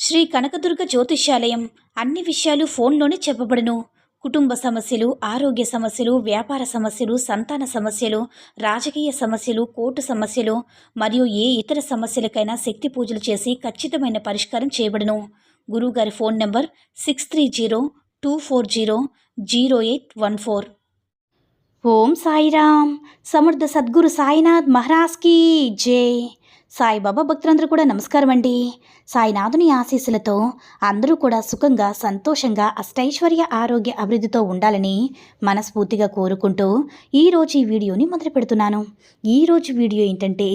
శ్రీ కనకదుర్గ జ్యోతిష్యాలయం అన్ని విషయాలు ఫోన్లోనే చెప్పబడును. కుటుంబ సమస్యలు ఆరోగ్య సమస్యలు వ్యాపార సమస్యలు సంతాన సమస్యలు రాజకీయ సమస్యలు కోర్టు సమస్యలు మరియు ఏ ఇతర సమస్యలకైనా శక్తి పూజలు చేసి ఖచ్చితమైన పరిష్కారం చేయబడును. గురువుగారి phone number six three zero two four zero zero eight one four. Om Sairam. Samarth Sadguru Sainath మహారాజ్కి జై. సాయిబాబా భక్తులందరూ కూడా నమస్కారం అండి. సాయినాథుని ఆశీస్సులతో అందరూ కూడా సుఖంగా సంతోషంగా అష్టైశ్వర్య ఆరోగ్య అభివృద్ధితో ఉండాలని మనస్ఫూర్తిగా కోరుకుంటూ ఈరోజు ఈ వీడియోని మొదలు పెడుతున్నాను. ఈరోజు వీడియో ఏంటంటే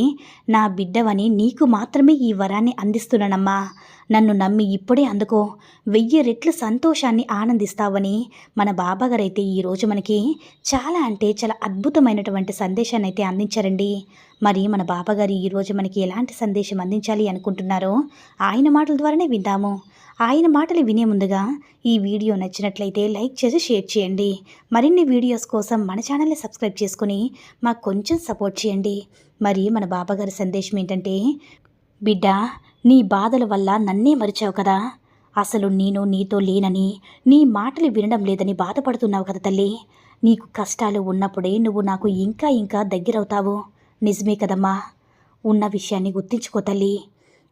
నా బిడ్డవని నీకు మాత్రమే ఈ వరాన్ని అందిస్తున్నానమ్మా. నన్ను నమ్మి ఇప్పుడే అందుకో. వెయ్యి రెట్లు సంతోషాన్ని ఆనందిస్తావని మన బాబాగారైతే ఈరోజు మనకి చాలా అంటే చాలా అద్భుతమైనటువంటి సందేశాన్ని అయితే అందించారండి. మరి మన బాబాగారు ఈరోజు మనకి ఎలాంటి సందేశం అందించాలి అనుకుంటున్నారో ఆయన మాటల ద్వారానే విందాము. ఆయన మాటలు వినే ముందుగా ఈ వీడియో నచ్చినట్లయితే లైక్ చేసి షేర్ చేయండి. మరిన్ని వీడియోస్ కోసం మన ఛానల్ని సబ్స్క్రైబ్ చేసుకుని మాకు కొంచెం సపోర్ట్ చేయండి. మరి మన బాబాగారి సందేశం ఏంటంటే బిడ్డ నీ బాధల వల్ల నన్నే మరిచావు కదా. అసలు నేను నీతో లేనని నీ మాటలు వినడం లేదని బాధపడుతున్నావు కదా తల్లి. నీకు కష్టాలు ఉన్నప్పుడే నువ్వు నాకు ఇంకా ఇంకా దగ్గరవుతావు. నిజమే కదమ్మా. ఉన్న విషయాన్ని గుర్తించుకో తల్లి.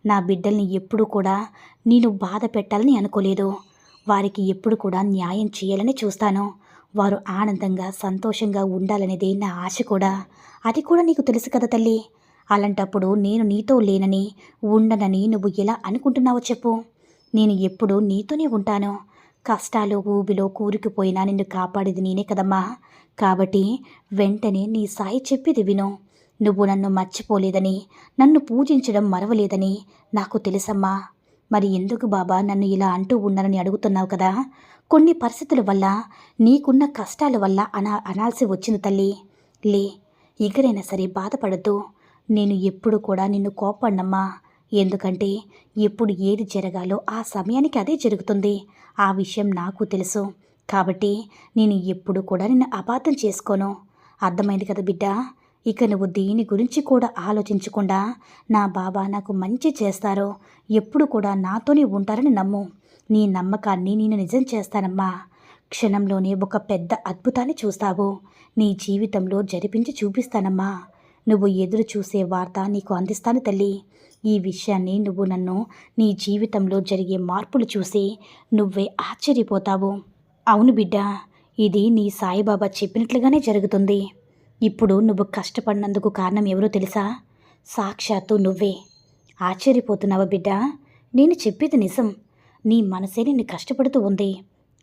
నా బిడ్డల్ని ఎప్పుడూ కూడా నేను బాధ పెట్టాలని అనుకోలేదు. వారికి ఎప్పుడు కూడా న్యాయం చేయాలని చూస్తాను. వారు ఆనందంగా సంతోషంగా ఉండాలనేదే నా ఆశ కూడా. అది కూడా నీకు తెలుసు కదా తల్లి. అలాంటప్పుడు నేను నీతో లేనని ఉండనని నువ్వు ఎలా అనుకుంటున్నావో చెప్పు. నేను ఎప్పుడు నీతోనే ఉంటాను. కష్టాలు ఊబిలో కూరుకుపోయినా నిన్ను కాపాడేది నేనే కదమ్మా. కాబట్టి వెంటనే నీ సాయి చెప్పేది విను. నువ్వు నన్ను మర్చిపోలేదని నన్ను పూజించడం మరవలేదని నాకు తెలుసమ్మా. మరి ఎందుకు బాబా నన్ను ఇలా అంటూ ఉన్నారని అడుగుతున్నావు కదా? కొన్ని పరిస్థితుల వల్ల నీకున్న కష్టాల వల్ల అనా అనాల్సి వచ్చింది తల్లి. లే ఇకరైనా సరే బాధపడద్దు. నేను ఎప్పుడు కూడా నిన్ను కోపడినమ్మా ఎందుకంటే ఎప్పుడు ఏది జరగాలో ఆ సమయానికి అదే జరుగుతుంది. ఆ విషయం నాకు తెలుసు. కాబట్టి నేను ఎప్పుడు కూడా నిన్ను అపార్థం చేసుకోను. అర్థమైంది కదా బిడ్డ? ఇక నువ్వు దీని గురించి కూడా ఆలోచించకుండా నా బాబా నాకు మంచి చేస్తారో. ఎప్పుడు కూడా నాతోనే ఉంటారని నమ్ము. నీ నమ్మకాన్ని నేను నిజం చేస్తానమ్మా. క్షణంలోనే ఒక పెద్ద అద్భుతాన్ని చూస్తావు. నీ జీవితంలో జరిపించి చూపిస్తానమ్మా. నువ్వు ఎదురు చూసే వార్త నీకు అందిస్తాను తల్లి. ఈ విషయాన్ని నువ్వు నన్ను నీ జీవితంలో జరిగే మార్పులు చూసి నువ్వే ఆశ్చర్యపోతావు. అవును బిడ్డ ఇది నీ సాయిబాబా చెప్పినట్లుగానే జరుగుతుంది. ఇప్పుడు నువ్వు కష్టపడినందుకు కారణం ఎవరో తెలుసా? సాక్షాత్తు నువ్వే. ఆశ్చర్యపోతున్నావా బిడ్డ? నేను చెప్పేది నిజం. నీ మనసే నిన్ను కష్టపడుతూ ఉంది.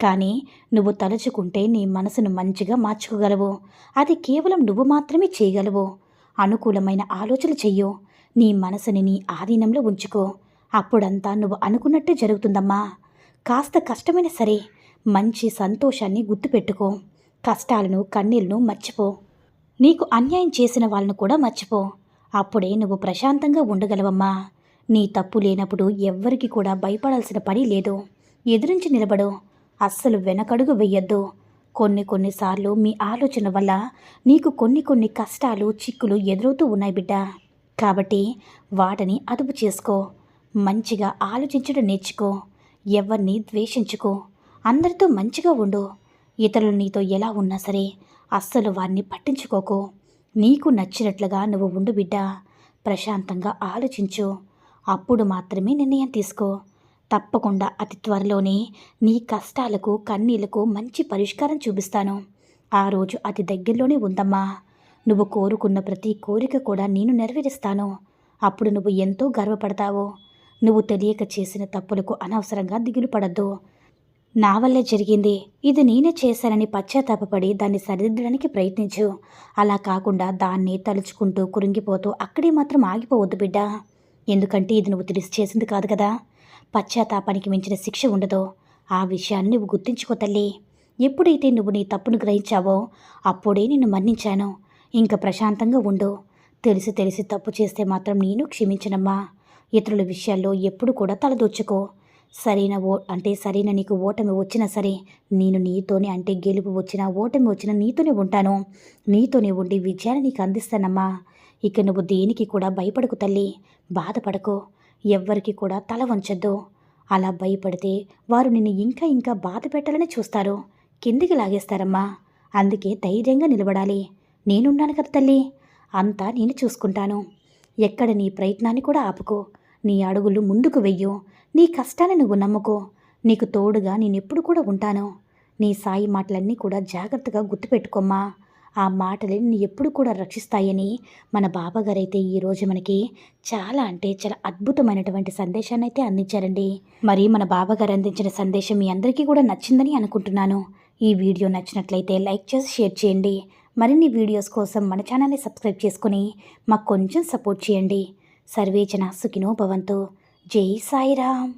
కానీ నువ్వు తలుచుకుంటే నీ మనసును మంచిగా మార్చుకోగలవు. అది కేవలం నువ్వు మాత్రమే చేయగలవు. అనుకూలమైన ఆలోచన చెయ్యు. నీ మనసుని నీ ఆధీనంలో ఉంచుకో. అప్పుడంతా నువ్వు అనుకున్నట్టే జరుగుతుందమ్మా. కాస్త కష్టమైన సరే మంచి సంతోషాన్ని గుర్తుపెట్టుకో. కష్టాలను కన్నీళ్ళను మర్చిపో. నీకు అన్యాయం చేసిన వాళ్ళను కూడా మర్చిపో. అప్పుడే నువ్వు ప్రశాంతంగా ఉండగలవమ్మా. నీ తప్పు లేనప్పుడు ఎవ్వరికి కూడా భయపడాల్సిన పని లేదు. ఎదురించి నిలబడు. అస్సలు వెనకడుగు వెయ్యొద్దు కొన్ని కొన్నిసార్లు మీ ఆలోచన వల్ల నీకు కొన్ని కొన్ని కష్టాలు చిక్కులు ఎదురవుతూ ఉన్నాయి బిడ్డ. కాబట్టి వాటిని అదుపు చేసుకో. మంచిగా ఆలోచించడం నేర్చుకో. ఎవరిని ద్వేషించుకో. అందరితో మంచిగా ఉండు. ఇతరులు నీతో ఎలా ఉన్నా సరే అస్సలు వారిని పట్టించుకోకు. నీకు నచ్చినట్లుగా నువ్వు ఉండు బిడ్డ. ప్రశాంతంగా ఆలోచించు. అప్పుడు మాత్రమే నిర్ణయం తీసుకో. తప్పకుండా అతి త్వరలోనే నీ కష్టాలకు కన్నీళ్ళకు మంచి పరిష్కారం చూపిస్తాను. ఆ రోజు అతి దగ్గరలోనే ఉందమ్మా. నువ్వు కోరుకున్న ప్రతి కోరిక కూడా నేను నెరవేరుస్తాను. అప్పుడు నువ్వు ఎంతో గర్వపడతావు. నువ్వు తెలియక చేసిన తప్పులకు అనవసరంగా దిగులు పడద్దు. నా వల్లే జరిగింది. ఇది నేనే చేశానని పశ్చాత్తాపడి దాన్ని సరిదిద్దడానికి ప్రయత్నించు. అలా కాకుండా దాన్ని తలుచుకుంటూ కురింగిపోతూ అక్కడే మాత్రం ఆగిపోవద్దు బిడ్డ. ఎందుకంటే ఇది నువ్వు తెలిసి చేసింది కాదు కదా. పశ్చాత్తాపానికి మించిన శిక్ష ఉండదో ఆ విషయాన్ని నువ్వు గుర్తించుకో తల్లి. ఎప్పుడైతే నువ్వు నీ తప్పును గ్రహించావో అప్పుడే నిన్ను మన్నించాను. ఇంకా ప్రశాంతంగా ఉండు. తెలిసి తెలిసి తప్పు చేస్తే మాత్రం నేను క్షమించనమ్మా. ఇతరుల విషయాల్లో ఎప్పుడు కూడా తలదొచ్చుకో సరైన ఓ అంటే సరైన నీకు ఓటమి వచ్చినా సరే నేను నీతోనే అంటే గెలుపు వచ్చినా ఓటమి వచ్చినా నీతోనే ఉంటాను. నీతోనే ఉండి విజయాన్ని నీకు అందిస్తానమ్మా. ఇక నువ్వు దేనికి కూడా భయపడకు తల్లి. బాధపడకు. ఎవ్వరికి కూడా తల వంచొద్దు. అలా భయపడితే వారు నిన్ను ఇంకా ఇంకా బాధ పెట్టాలని చూస్తారు. కిందికి లాగేస్తారమ్మా. అందుకే ధైర్యంగా నిలబడాలి. నేనున్నాను కదా తల్లి. అంతా నేను చూసుకుంటాను. ఎక్కడ నీ ప్రయత్నాన్ని కూడా ఆపుకో. నీ అడుగులు ముందుకు వెయ్యు. నీ కష్టాన్ని నువ్వు నమ్ముకో. నీకు తోడుగా నేనెప్పుడు కూడా ఉంటాను. నీ సాయి మాటలన్నీ కూడా జాగ్రత్తగా గుర్తుపెట్టుకోమ్మా. ఆ మాటలు నిన్ను ఎప్పుడు కూడా రక్షిస్తాయని మన బాబాగారైతే ఈరోజు మనకి చాలా అంటే చాలా అద్భుతమైనటువంటి సందేశాన్ని అయితే అందించారండి. మరి మన బాబాగారు అందించిన సందేశం మీ అందరికీ కూడా నచ్చిందని అనుకుంటున్నాను. ఈ వీడియో నచ్చినట్లయితే లైక్ చేసి షేర్ చేయండి. మరిన్ని వీడియోస్ కోసం మన ఛానల్ని సబ్స్క్రైబ్ చేసుకుని మాకు కొంచెం సపోర్ట్ చేయండి. సర్వేచన సుఖినో భవంతు. జై సాయిరామ్.